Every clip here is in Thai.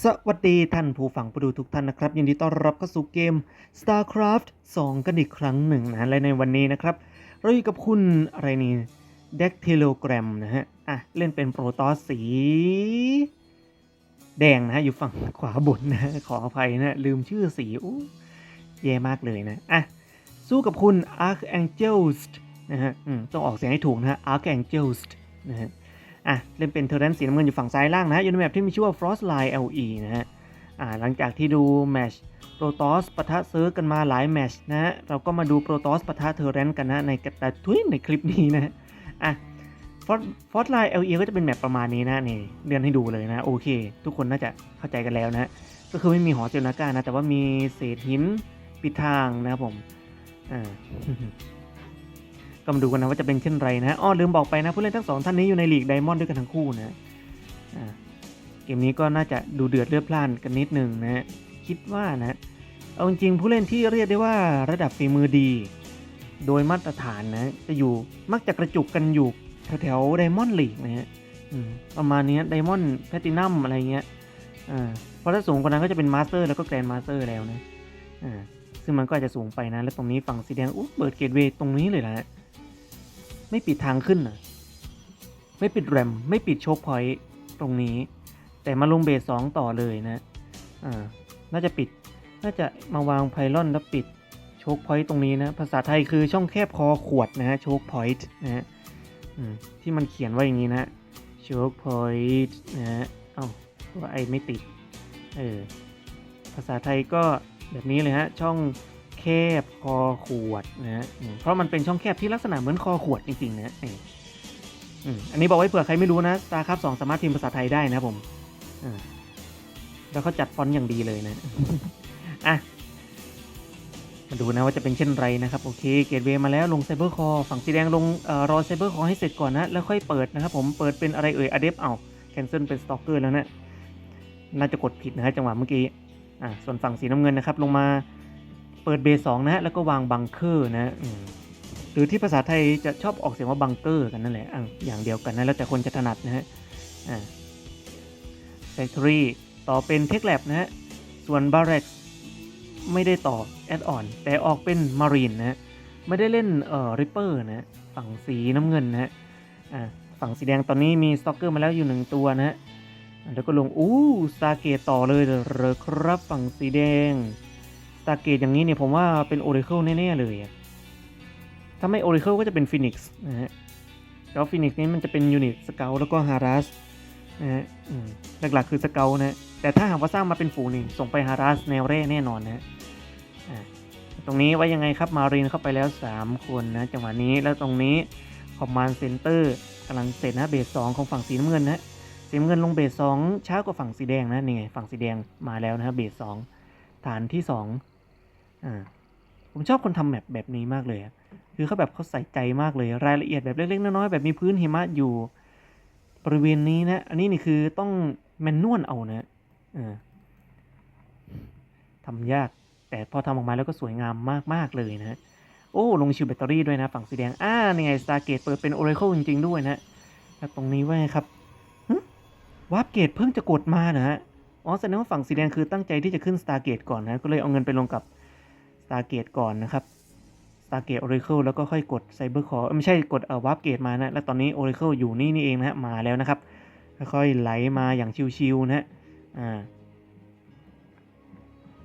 สวัสดีท่านผู้ฟังผู้ดูทุกท่านนะครับ ยินดีต้อนรับเข้าสู่เกม StarCraft 2 กันอีกครั้งหนึ่งนะและในวันนี้นะครับ เราอยู่กับคุณอะไรนี่เด็กเทโลแกรมนะฮะ อะ เล่นเป็นโปรตอสสี แดงนะฮะ อยู่ฝั่งขวาบนนะขออภัยนะ ลืมชื่อสีอู้แย่มากเลยนะ อะ สู้กับคุณ Archangels นะฮะต้องออกเสียงให้ถูกนะฮะ Archangels นะฮะ อะเล่นเป็นเทอร์เรนสีน้ำเงินอยู่ฝั่งซ้ายล่างนะฮะอยู่ในแมปที่มีชื่อว่า Frostline LE นะฮะอ่าหลังจากที่ดูแมชโปรตอสปะทะเซิร์กันมาหลายแมชนะฮะเราก็มาดูโปรตอสปะทะเทอร์เรนกันนะในกระตาทุยในคลิปนี้นะฮะอะฟอร์ไลน์ LE ก็จะเป็นแมปประมาณนี้นะนี่เดือนให้ดูเลยนะโอเค ทุกคนน่าจะเข้าใจกันแล้วนะก็คือไม่มีหอเซลนาก้านะ แต่ว่ามีเศษหินปิดทางนะครับผมอ่า ก็มาดูกันนะว่าจะเป็นเช่นไรนะอ้อลืมบอกไปนะผู้เล่นทั้งสองท่านนี้อยู่ในลีกไดมอนด์ด้วยกันทั้งคู่นะอ่าเกมนี้ก็น่าจะดูเดือดเลือดพล่านกันนิดหนึ่งนะคิดว่านะเอาจริงผู้เล่นที่เรียกได้ว่าระดับฝีมือดี โดยมาตรฐานนะจะอยู่มักจะกระจุกกันอยู่แถวๆไดมอนด์ลีกนะฮะประมาณนี้ไดมอนด์แพตินัมอะไรเงี้ยอ่าเพราะถ้าสูงกว่านั้นก็จะเป็นมาสเตอร์แล้วก็แกรนด์มาสเตอร์แล้วนะซึ่งมันก็อาจจะสูงไปนะ แล้วตรงนี้ฝั่งสีแดงอุ๊ยเปิดเกตเวย์ตรงนี้เลยนะ ไม่ปิดทางขึ้นนะไม่ปิดแรมไม่ปิดโชคพอยต์ตรงนี้ แต่มาลงเบสสองต่อเลยนะอ่าน่าจะปิด น่าจะมาวางไพลอนแล้วปิดโชคพอยต์ตรงนี้นะ ภาษาไทยคือช่องแคบคอขวดนะฮะโชคพอยต์นะฮะที่มันเขียนว่าอย่างนี้นะโชคพอยต์นะฮะเอ้าตัวไอไม่ติดเออภาษาไทยก็แบบนี้เลยฮะช่อง แคบคอขวดนะฮะเพราะมันเป็นช่องแคบที่ลักษณะเหมือนคอขวดจริงๆนะนี่ยอันนี้บอกไว้เผื่อใครไม่รู้นะ StarCraft 2สามารถพิมพ์ภาษาไทยได้นะผมแล้วเขาจัดฟอนต์อย่างดีเลยนะอะมาดูนะว่าจะเป็นเช่นไรนะครับ โอเคเกตเวย์มาแล้วลงไซเบอร์คอฝั่งสีแดงลงอรอไซเบอร์คอให้เสร็จก่อนนะ แล้วค่อยเปิดนะครับผมเปิดเป็นอะไรเอ่ยอเดฟเอาแคนเซิลเป็นสต็อกเกอร์แล้วนะน่าจะกดผิดนะฮะจังหวะเมื่อกี้อ่าส่วนฝั่งสีน้ำเงินนะครับ ลงมา เปิดเบสสองนะฮะแล้วก็วางบังเกอร์นะหรือที่ภาษาไทยจะชอบออกเสียงว่าบังเกอร์กันนั่นแหละอย่างเดียวกันนะแล้วแต่คนจะถนัดนะฮะอ่าแฟคทอรี่ต่อเป็นเทคแลบนะฮะส่วนบาร์เร็กไม่ได้ต่อแอดออนแต่ออกเป็นมารีนนะฮะไม่ได้เล่นเอ่อริปเปอร์นะฮะฝั่งสีน้ำเงินนะฮะฝั่งสีแดงตอนนี้มีสต็อกเกอร์มาแล้วอยู่หนึ่งตัวนะฮะแล้วก็ลงอู้สตาเกตต่อเลยเหรอครับฝั่งสีแดง ตาเกตอย่างนี้เนี่ยผมว่าเป็นโอ r ร c เคิลแน่ๆเลยถ้าไม่โอ r ร c เคิลก็จะเป็นฟินิกซ์นะฮะแล้วฟินิกซ์นี้มันจะเป็นยูนิตสเกลแล้วก็ฮารัสนะฮะหลักๆคือสเกลนะแต่ถ้าหากว่าสร้างมาเป็นฝูงนี่ส่งไปฮารัสแนวเร่แน่นอนนะอ่าตรงนี้ไว้ยังไงครับมารีนเข้าไปแล้ว 3 คนนะจังหวะนี้แล้วตรงนี้คอมมานด์เซนเตอร์กำลังเสร็จนะเบสสองของฝั่งสีน้ำเงินนะสีน้ำเงินลงเบสสองช้ากว่าฝั่งสีแดงนะนี่ไงฝั่งสีแดงมาแล้วนะครับเบสสองฐานที่ส อ่าผมชอบคนทำแบบแบบนี้มากเลยคือเขาแบบเขาใส่ใจมากเลยรายละเอียดแบบเล็กๆน้อยๆแบบมีพื้นหิมะอยู่บริเวณนี้นะ อันนี้นี่คือต้องแมนนวลเอานะอ่าทำยากแต่พอทำออกมาแล้วก็สวยงามมาก ๆ เลยนะโอ้ ลงชิวแบตเตอรี่ด้วยนะ ฝั่งสีแดง อ่านี่ไงสตาร์เกตเปิดเป็น Oracle จริง ๆ ด้วยนะแล้วตรงนี้ว่าครับวาร์ปเกตเพิ่งจะกดมานะฮะอ๋อแสดงว่าฝั่งสีแดงคือตั้งใจที่จะขึ้น Stargate ก่อนนะ ก็เลยเอาเงินไปลงกับ Stargate ก่อนนะครับ Stargate Oracle แล้วก็ค่อยกด Cyber Core เอ้ยไม่ใช่กดเอ่อวาร์ปเกตมานะ แล้วตอนนี้ Oracle อยู่นี่นี่เองนะฮะมาแล้วนะครับ ค่อยๆไหลมาอย่างชิวๆนะฮะอ่า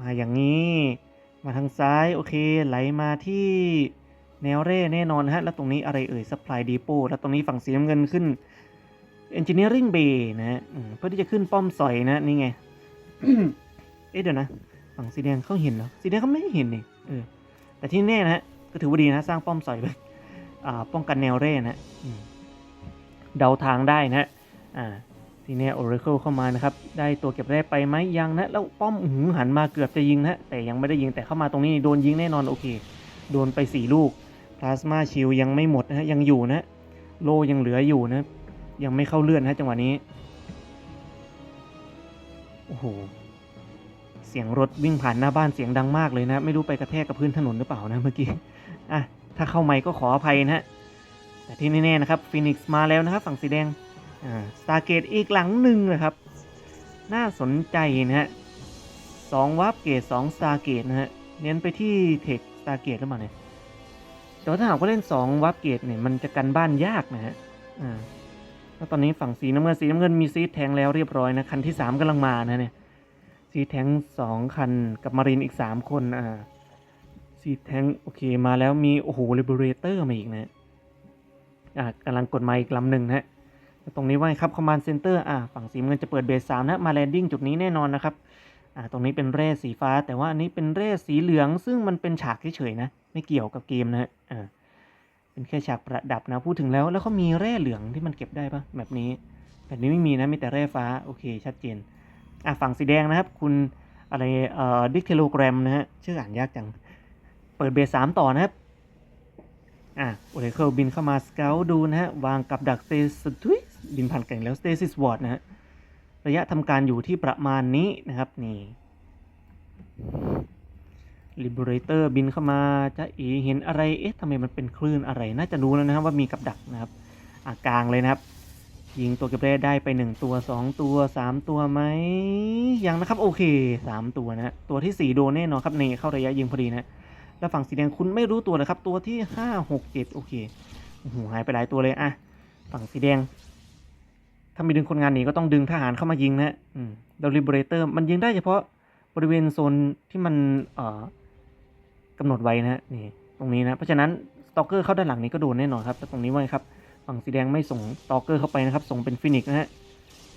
มาอย่างนี้มาทางซ้ายโอเคไหลมาที่แนวเร่แน่นอนฮะ แล้วตรงนี้อะไรเอ่ย Supply Depot แล้วตรงนี้ฝั่งสีน้ำเงินขึ้น Engineering Bay นะฮะเพื่อที่จะขึ้นป้อมสอยนะ นี่ไง เอ๊ะเดี๋ยวนะ ฝั่งสีแดงเขาเห็นเหรอสีแดงเขาไม่เห็นนี่ เออแต่ที่แน่นะฮะก็ถือว่าดีนะสร้างป้อมสอยไปอ่ป้องกันแนวเร่นะเดาทางได้นะอ่าทีเนี้ย Oracle เข้ามานะครับ ได้ตัวเก็บแร่ไปไหมยังนะ แล้วป้อมหืหันมาเกือบจะยิงนะ แต่ยังไม่ได้ยิงแต่เข้ามาตรงนี้โดนยิงแน่นอนโอเค โดนไปสี่ลูกพลาสมาชิลยังไม่หมดนะฮะยังอยู่นะ โลยังเหลืออยู่นะ ยังไม่เข้าเลื่อนนะจังหวะนี้ โอ้โห เสียงรถวิ่งผ่านหน้าบ้านเสียงดังมากเลยนะ ไม่รู้ไปกระแทกกับพื้นถนนหรือเปล่านะเมื่อกี้อะถ้าเข้าไม่ก็ขออภัยนะฮะแต่ที่แน่ๆนะครับฟินิกซ์มาแล้วนะครับ ฝั่งสีแดงอ่าสตาร์เกตอีกหลังหนึ่งนะครับ น่าสนใจนะฮะสองวาร์ปเกตสองสตาร์เกตนะฮะเน้นไปที่เทคสตาร์เกตหรือเปล่าเนี่ยแต่ว่าถ้าหากว่าเล่นสองวาร์ปเกตเนี่ยมันจะกันบ้านยากนะฮะอ่าแล้วตอนนี้ฝั่งสีน้ำเงินสีน้ำเงินมีซีดแทงแล้วเรียบร้อยนะคันที่สามกำลังมานะเนี่ย ซีแทงสองคันกับมารินอีกสามคนอ่าซีแทงโอเคมาแล้วมี โอ้โหลิเบเรเตอร์มาอีกนะอ่ากำลังกดมาอีกลำหนึ่งนะตรงนี้ว่าครับคอมมานด์เซ็นเตอร์อ่าฝั่งสีเงินจะเปิดเบสสามนะมาแลนดิ้งจุดนี้แน่นอนนะครับอ่าตรงนี้เป็นแร่สีฟ้า แต่ว่าอันนี้เป็นแร่สีเหลือง ซึ่งมันเป็นฉากเฉยๆนะ ไม่เกี่ยวกับเกมนะฮะอ่าเป็นแค่ฉากประดับนะพูดถึงแล้วแล้วเขามีแร่เหลืองที่มันเก็บได้ปะแบบนี้ แบบนี้ไม่มีนะมีแต่แร่ฟ้าโอเคชัดเจน อะฝั่งสีแดงนะครับ คุณอะไรเอ่อดิกเทโลแกรมนะฮะชื่ออ่านยากจัง เปิดเบสสามต่อนะครับ อะโอเรเคิลบินเข้ามาสเกลดูนะฮะ วางกับดักสเตสทุยบินผ่านแก่งแล้วสเตซิสวอร์ดนะฮะ ระยะทำการอยู่ที่ประมาณนี้นะครับ นี่ Liberator บินเข้ามาจะเอเห็นอะไร เอ๊ะทำไมมันเป็นคลื่นอะไร น่าจะรู้แล้วนะครับว่ามีกับดักนะครับ อ่ากลางเลยนะครับ ยิงตัวเก็บแร่ได้ไป 1 ตัว 2 ตัว 3 ตัวไหมยังนะครับโอเค 3 ตัวนะตัวที่ 4 โดนแน่นอนครับเนเข้าระยะยิงพอดีนะแล้วฝั่งสีแดงคุณไม่รู้ตัวเลยครับ ตัวที่ 5 6 7 โอเคโอ้โหหายไปหลายตัวเลยอะฝั่งสีแดง ถ้ามีดึงคนงานหนีก็ต้องดึงทหารเข้ามายิงนะอืมดลิเบเรเตอร์มันยิงได้เฉพาะบริเวณโซนที่มันเอ่อกำหนดไว้นะฮะนี่ตรงนี้นะเพราะฉะนั้นสตอกเกอร์เข้าด้านหลังนี้ก็โดนแน่นอนครับแต่ตรงนี้ไว้ครับ ฝั่งสีแดงไม่ส่งตอกเกอร์เข้าไปนะครับ ส่งเป็นฟินิกนะฮะ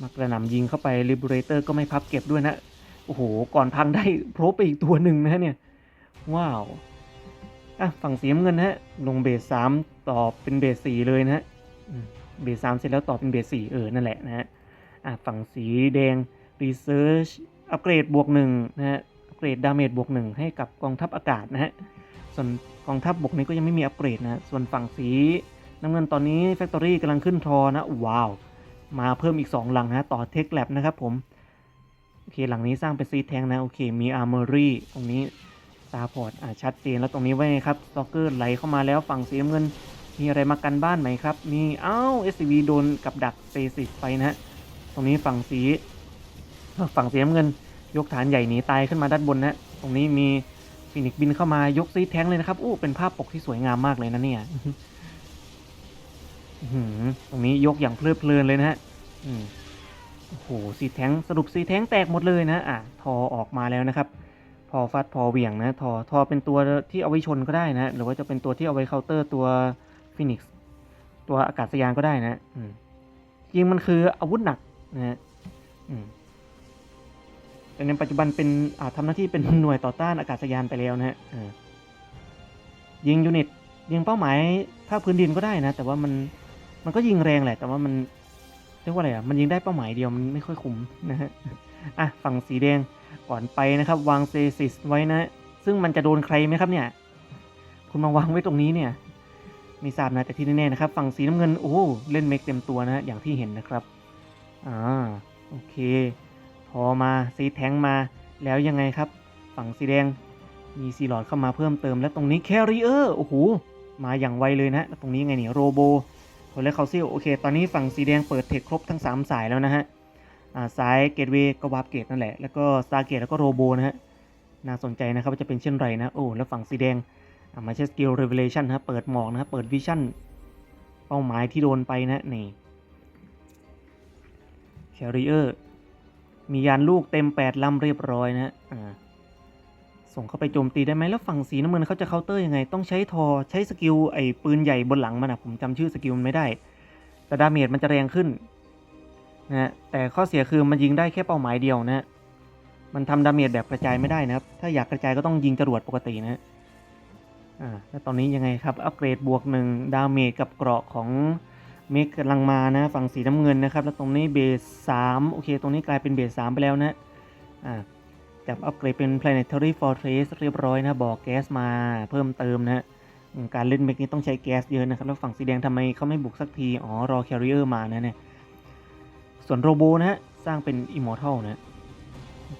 มากระหน่ำยิงเข้าไปลิเบเรเตอร์ก็ไม่พับเก็บด้วยนะโอ้โห ก่อนพังได้โผล่ไปอีกตัวหนึ่งนะเนี่ย ว้าวอะฝั่งสีน้ำเงินนะฮะ ลงเบสสามต่อเป็นเบสสี่เลยนะฮะเบสสามเสร็จแล้วต่อเป็นเบสสี่เออ นั่นแหละนะฮะอะฝั่งสีแดง Research อัปเกรดบวกหนึ่งนะฮะอัปเกรดดาเมจบวกหนึ่งให้กับกองทัพอากาศนะฮะส่วนกองทัพบกนี้ก็ยังไม่มีอัปเกรดนะ ส่วนฝั่งสี น้ำเงินตอนนี้ Factory กำลังขึ้นทอนะ ว้าว มาเพิ่มอีก 2 หลังนะ ต่อ Tech Lab นะครับผม โอเคหลังนี้สร้างเป็นซีแทงนะ โอเค มี Armory ตรงนี้ตาพอร์ตอ่าชัดเจนแล้วตรงนี้ไว้ครับสตอกเกอร์ไหลเข้ามาแล้วฝั่งสีน้ำเงิน มีอะไรมากันบ้านไหมครับ มีอ้าว SCV โดนกับดักเซซิสไปนะฮะตรงนี้ฝั่งสีฝั่งสีน้ำเงิน ยกฐานใหญ่หนีตายขึ้นมาด้านบนนะตรงนี้มีฟินิกซ์บินเข้ามายกซีแทงเลยนะครับอู้เป็นภาพปกที่สวยงามมากเลยนะเนี่ย ตรงนี้ยกอย่างเพลิดเพลินเลยนะฮะโอ้โหสีแทงสรุปสีแทงแตกหมดเลยนะอะทอออกมาแล้วนะครับ พอฟัดพอเหวี่ยงนะทอทอเป็นตัวที่เอาไว้ชนก็ได้นะหรือว่าจะเป็นตัวที่เอาไว้เคาน์เตอร์ตัวฟินิกซ์ตัวอากาศยานก็ได้นะจริงมันคืออาวุธหนักนะฮะแต่ในปัจจุบันเป็นอ่าทำหน้าที่เป็นหน่วยต่อต้านอากาศยานไปแล้วนะฮะยิงยูนิตยิงเป้าหมายภาคพื้นดินก็ได้นะ แต่ว่ามัน มันก็ยิงแรงแหละ แต่ว่ามันเรียกว่าอะไรอะ มันยิงได้เป้าหมายเดียวมันไม่ค่อยคุ้มนะฮะ อะฝั่งสีแดงก่อนไปนะครับ วางเซซิสไว้นะ ซึ่งมันจะโดนใครไหมครับเนี่ย คุณมาวางไว้ตรงนี้เนี่ยไม่ทราบนะแต่ที่แน่ๆนะครับ ฝั่งสีน้ำเงินโอ้เล่นเมกเต็มตัวนะอย่างที่เห็นนะครับอ่าโอเค พอมาซีแทงมาแล้วยังไงครับ ฝั่งสีแดงมีซีหลอดเข้ามาเพิ่มเติม แล้วตรงนี้แคริเออร์โอ้โหมาอย่างไวเลยนะ แล้วตรงนี้ยังไงเนี่ยโรโบ โคเลคาซิลโอเค ตอนนี้ฝั่งสีแดงเปิดเทคครบทั้ง 3 สายแล้วนะฮะอ่าซ้ายเกตเวย์ก็วาร์ปเกตนั่นแหละ แล้วก็สตาร์เกตแล้วก็โรโบนะฮะ น่าสนใจนะครับว่าจะเป็นเช่นไรนะ โอ้ แล้วฝั่งสีแดงมาใช้สกิลเรเวลชันฮะ เปิดหมอกนะครับเปิดวิชั่น เป้าหมายที่โดนไปนะนี่แคริเออร์มียานลูกเต็ม 8ลำเรียบร้อยนะฮะ ส่งเข้าไปโจมตีได้ไหมแล้วฝั่งสีน้ำเงินเขาจะเคาน์เตอร์ยังไง ต้องใช้ทอใช้สกิลไอ้ปืนใหญ่บนหลังมันอะผมจำชื่อสกิลมันไม่ได้ แต่ดาเมจมันจะแรงขึ้นนะฮะแต่ข้อเสียคือมันยิงได้แค่เป้าหมายเดียวนะฮะมันทำดาเมจแบบกระจายไม่ได้นะครับ ถ้าอยากกระจายก็ต้องยิงจรวดปกตินะฮะอ่าแล้วตอนนี้ยังไงครับ อัปเกรดบวกหนึ่งดาเมจกับเกราะของเมกกำลังมานะ ฝั่งสีน้ำเงินนะครับ แล้วตรงนี้เบสสามโอเค ตรงนี้กลายเป็นเบสสามไปแล้วนะ อ่า จับอัปเกรดเป็น planetary fortress เรียบร้อยนะบอแก๊สมาเพิ่มเติมนะการเล่นเมกนี้ต้องใช้แก๊สเยอะนะครับ แล้วฝั่งสีแดงทำไมเขาไม่บุกสักที อ๋อ รอ carrier มานะเนี่ย ส่วนโรโบนะฮะ สร้างเป็นอิมมอร์ทัลนะ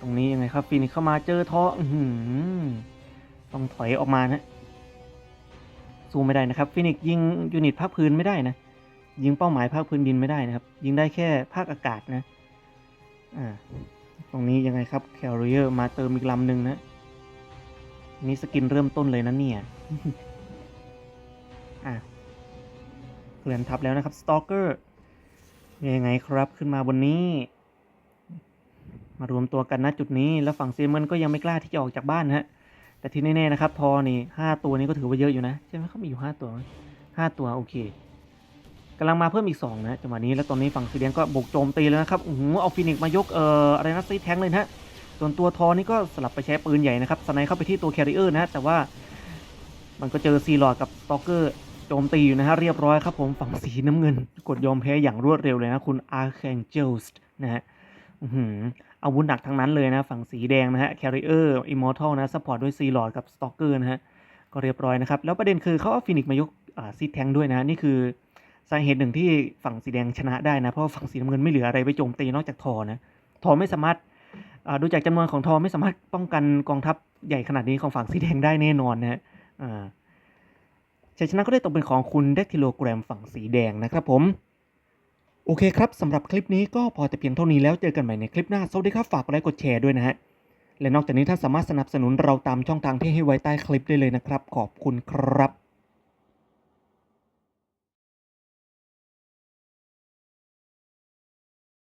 ตรงนี้ยังไงครับฟีนิกเข้ามาเจอท้อต้องถอยออกมานะสู้ไม่ได้นะครับฟีนิกยิงยูนิตภาคพื้นไม่ได้นะ ยิงเป้าหมายภาคพื้นดินไม่ได้นะครับ ยิงได้แค่ภาคอากาศนะ อ่า ตรงนี้ยังไงครับ Carrier มาเติมอีกลำหนึ่งนะนี่สกินเริ่มต้นเลยนะเนี่ย อะเคลื่อนทับแล้วนะครับ Stalker ยังไงครับขึ้นมาบนนี้ มารวมตัวกันณจุดนี้แล้วฝั่งเซมอนก็ยังไม่กล้าที่จะออกจากบ้านนะฮะ แต่ที่แน่ๆนะครับทอนี่ห้าตัวนี้ก็ถือว่าเยอะอยู่นะ ใช่ไหมเขามีอยู่ห้าตัวห้าตัวโอเค กำลังมาเพิ่มอีกสองนะจังหวะนี้แล้วตอนนี้ฝั่งสีแดงก็บุกโจมตีแล้วนะครับโอ้โหเอาฟินิกซ์มายกเอ่ออะไรนะซีแทงเลยนะฮะส่วนตัวทอนี่ก็สลับไปใช้ปืนใหญ่นะครับสไนเข้าไปที่ตัวแคริเออร์นะแต่ว่ามันก็เจอซีลอดกับสตอกเกอร์โจมตีอยู่นะฮะเรียบร้อยครับผมฝั่งสีน้ำเงิน กดยอมแพ้อย่างรวดเร็วเลยนะคุณอาร์เคนเจลส์นะฮะอื้อหืออาวุธหนักทั้งนั้นเลยนะ ฝั่งสีแดงนะฮะแคริเออร์อิมมอร์ทัลนะซัพพอร์ตด้วยซีลอดกับสตอกเกอร์นะฮะก็เรียบร้อยนะครับ แล้วประเด็นคือเขาเอาฟินิกมายกอ่าซีแทงด้วยนะนี่คือ สาเหตุหนึ่งที่ฝั่งสีแดงชนะได้นะ เพราะฝั่งสีน้ำเงินไม่เหลืออะไรไปโจมตีนอกจากทอนะทอไม่สามารถดูจากจำนวนของทอไม่สามารถป้องกันกองทัพใหญ่ขนาดนี้ของฝั่งสีแดงได้แน่นอนนะฮะอ่าชัยชนะก็ได้ตกเป็นของคุณเด็กกิโลแกรมฝั่งสีแดงนะครับผม โอเคครับสำหรับคลิปนี้ก็พอแต่เพียงเท่านี้แล้วเจอกันใหม่ในคลิปหน้า สวัสดีครับ ฝากกดไลค์กดแชร์ด้วยนะฮะ และนอกจากนี้ท่านสามารถสนับสนุนเราตามช่องทางที่ให้ไว้ใต้คลิปได้เลยนะครับ ขอบคุณครับ